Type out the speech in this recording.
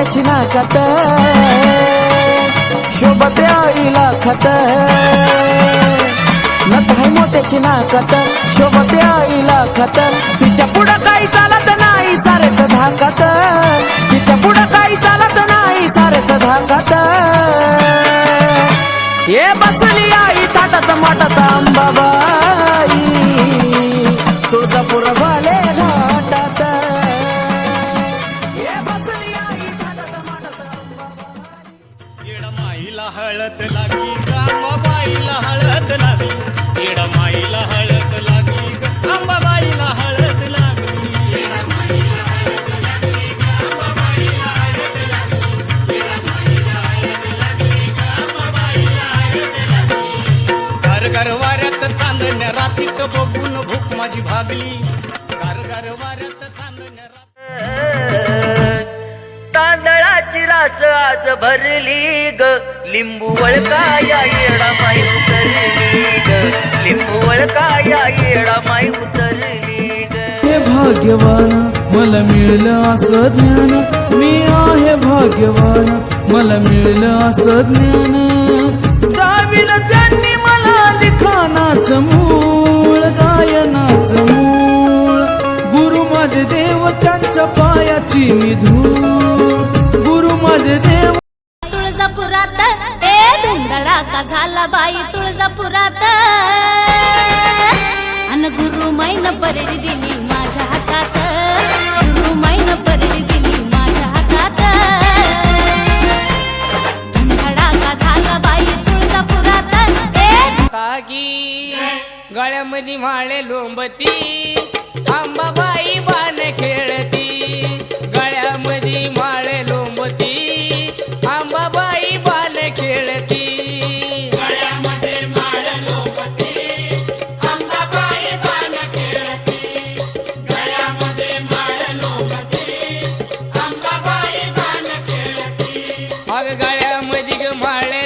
त्याची ना खात शोभते आईला खात. नथ आहे मोठ्याची नाकात. शोभते आईला खात. तिच्या पुढं काही चालत नाही सारेच धाकात. तिच्या पुढं काही चालत नाही सारेच धाकात. ये बसली आई ताटात माटात अंबाबाई हळद लागली अंबाबाईला हळद लागली येडमाईला हळद लागली अंबाबाईला हळद लागली घर घर वाऱ्यात चांदण्या रातीत बघून भूक माझी भागली. घर घर वाऱ्यात चांदण्या रातीत तांदळाची आज भरली ग. लिंबू वळका या येडा माई उतरली ग. लिंबू वळका या येडा माई उतरली ग. हे भाग्यवान मला मिळलं असं ज्ञान. मी आहे भाग्यवान मला मिळलं असं ज्ञान. गाविलं त्यांनी मला लिखाणाचं मूळ गायनाचं मूळ. गुरु माझे देव त्यांच्या पायाची मी धूळ. तुळजापुरात. ए धुंदडाका झाला बाई तुळजापुरात. अन गुरु मैन परडी दिली माझ्या हातात. गुरु मैन परडी दिली माझ्या हातात. धुंदडाका झाला बाई तुळजापुरात. ए कागी गळ्यामध्ये माळे लोंबती. आंबाबाई बाण खेळती. மகள மதிக்கு மழை